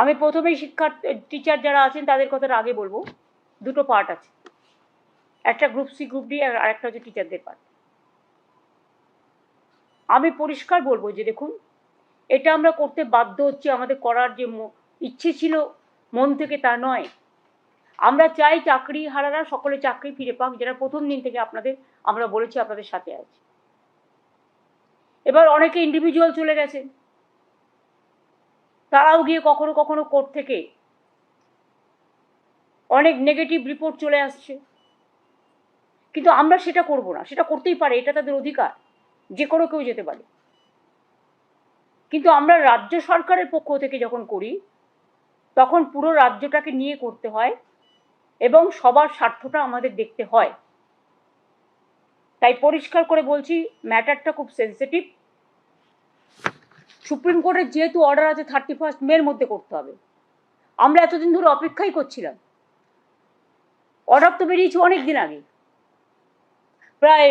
আমি প্রথমেই শিক্ষার টিচার যারা আছেন তাদের কথাটা আগে বলব। দুটো পার্ট আছে। একটা গ্রুপ সি গ্রুপ ডি আর একটা হচ্ছে টিচারদের পার্ট আমি পরিষ্কার বলব যে দেখুন, এটা আমরা করতে বাধ্য হচ্ছি, আমাদের করার যে ইচ্ছে ছিল, মন থেকে তা নয়। আমরা চাই চাকরি হারারা সকলে চাকরি ফিরে পাক, যেটা প্রথম দিন থেকে আপনাদের, আমরা বলেছি আপনাদের সাথে আছে। এবার অনেকে ইন্ডিভিজুয়াল চলে গেছেন। তারাও গিয়ে কখনো কখনো কোর্ট থেকে অনেক নেগেটিভ রিপোর্ট চলে আসছে। কিন্তু আমরা সেটা করব না, সেটা করতেই পারে, এটা তাদের অধিকার, যে কোনো কেউ যেতে পারে। কিন্তু আমরা রাজ্য সরকারের পক্ষ থেকে যখন করি, তখন পুরো রাজ্যটাকে নিয়ে করতে হয় এবং সবার স্বার্থটা আমাদের দেখতে হয়। তাই পরিষ্কার করে বলছি, ম্যাটারটা খুব সেন্সিটিভ সুপ্রিম কোর্টের যেহেতু অর্ডার আছে থার্টি ফার্স্ট মের মধ্যে করতে হবে। আমরা এতদিন ধরে অপেক্ষাই করছিলাম। অর্ডার তো বেরিয়েছে অনেক দিন আগে। প্রায়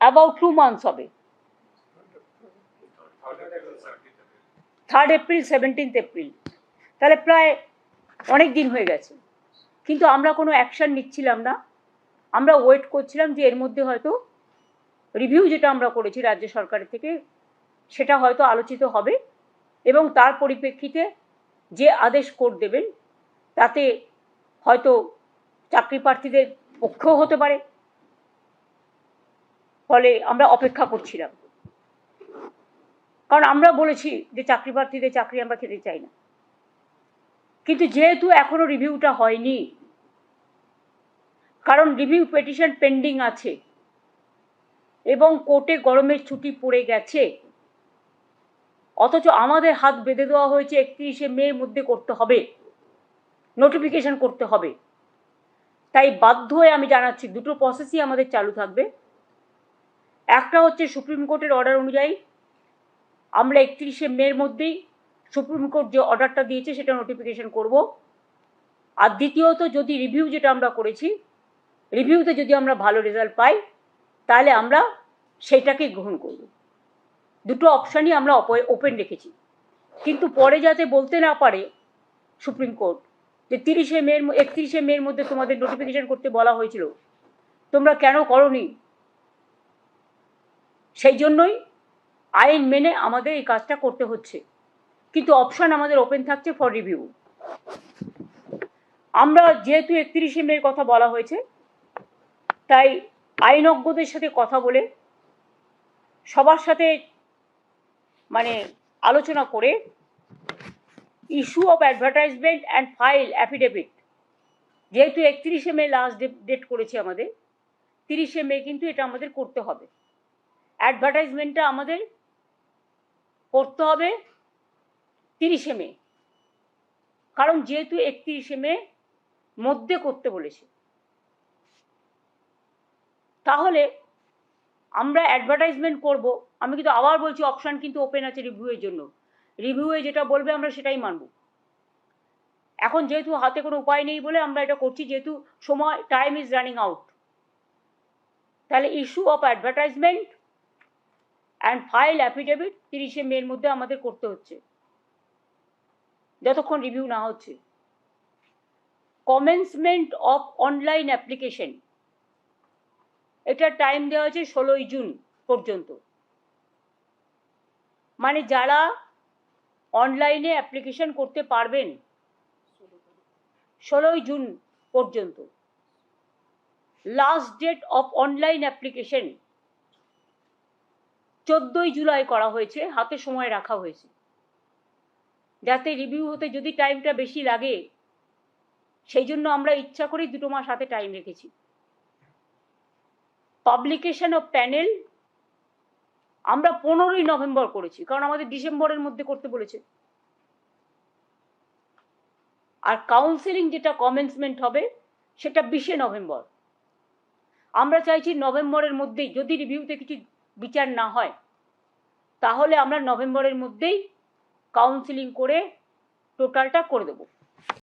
অ্যাবাউট টু মান্থস হবে। থার্ড এপ্রিল সেভেন্টিন্থ এপ্রিল তাহলে প্রায় অনেক দিন হয়ে গেছে। কিন্তু আমরা কোনো অ্যাকশন নিচ্ছিলাম না। আমরা ওয়েট করছিলাম যে এর মধ্যে হয়তো রিভিউ যেটা আমরা করেছি রাজ্য সরকারের থেকে সেটা হয়তো আলোচিত হবে এবং তার পরিপ্রেক্ষিতে যে আদেশ কোর্ট দেবেন, তাতে হয়তো চাকরি প্রার্থীদের পক্ষেও হতে পারে। ফলে আমরা অপেক্ষা করছিলাম। কারণ আমরা বলেছি যে চাকরি প্রার্থীদের চাকরি আমরা খেতে চাই না। কিন্তু যেহেতু এখনও রিভিউটা হয়নি, কারণ রিভিউ পেটিশন পেন্ডিং আছে এবং কোর্টে গরমের ছুটি পড়ে গেছে অথচ আমাদের হাত বেঁধে দেওয়া হয়েছে একত্রিশে মে মধ্যে করতে হবে। নোটিফিকেশন করতে হবে। তাই বাধ্য হয়ে আমি জানাচ্ছি, দুটো প্রসেসই আমাদের চালু থাকবে। একটা হচ্ছে সুপ্রিম কোর্টের অর্ডার অনুযায়ী আমরা একত্রিশে মের মধ্যেই সুপ্রিম কোর্ট যে অর্ডারটা দিয়েছে সেটা নোটিফিকেশন করব। আর দ্বিতীয়ত যদি রিভিউ যেটা আমরা করেছি রিভিউতে যদি আমরা ভালো রেজাল্ট পাই, তাহলে আমরা সেটাকে গ্রহণ করব। দুটো অপশানই আমরা ওপেন রেখেছি। কিন্তু পরে যাতে বলতে না পারে সুপ্রিম কোর্ট, যে তিরিশে মের একত্রিশে মের মধ্যে তোমাদের নোটিফিকেশন করতে বলা হয়েছিল, তোমরা কেন করনি? সেই জন্যই আইন মেনে আমাদের এই কাজটা করতে হচ্ছে। কিন্তু অপশান আমাদের ওপেন থাকছে ফর রিভিউ আমরা যেহেতু একত্রিশে মের কথা বলা হয়েছে, তাই আইনজ্ঞদের সাথে কথা বলে সবার সাথে মানে আলোচনা করে issue of advertisement and file affidavit যেহেতু একত্রিশে মে লাস্ট ডেট করেছে আমাদের, তিরিশে মে কিন্তু এটা আমাদের করতে হবে। অ্যাডভার্টাইজমেন্টটা আমাদের করতে হবে তিরিশে মে। কারণ যেহেতু একত্রিশে মে মধ্যে করতে বলেছে। তাহলে আমরা অ্যাডভার্টাইজমেন্ট করব। আমি কিন্তু আবার বলছি অপশান কিন্তু ওপেন আছে রিভিউয়ের জন্য। রিভিউয়ে যেটা বলবে আমরা সেটাই মানব। এখন যেহেতু হাতে কোনো উপায় নেই বলে আমরা এটা করছি, যেহেতু সময় টাইম ইজ রানিং আউট তাহলে issue of advertisement and file affidavit তিরিশে মের মধ্যে আমাদের করতে হচ্ছে। যতক্ষণ রিভিউ না হচ্ছে। কমেন্সমেন্ট অফ অনলাইন অ্যাপ্লিকেশন এটার টাইম দেওয়া হয়েছে ষোলোই জুন পর্যন্ত। মানে যারা অনলাইনে অ্যাপ্লিকেশন করতে পারবেন ষোলোই জুন পর্যন্ত। Last date of online application চোদ্দই জুলাই করা হয়েছে, হাতে সময় রাখা হয়েছে। যাতে রিভিউ হতে যদি টাইমটা বেশি লাগে, সেই জন্য আমরা ইচ্ছা করেই দুটো মাস হাতে টাইম রেখেছি। পাবলিকেশন অফ প্যানেল আমরা পনেরোই নভেম্বর করেছি, কারণ আমাদের ডিসেম্বরের মধ্যে করতে বলেছে। আর কাউন্সিলিং যেটা কমেন্সমেন্ট হবে, সেটা বিশে নভেম্বর। আমরা চাইছি নভেম্বরের মধ্যেই, যদি রিভিউতে কিছু বিচার না হয়, তাহলে আমরা নভেম্বরের মধ্যেই কাউন্সিলিং করে টোটালটা করে দেবো।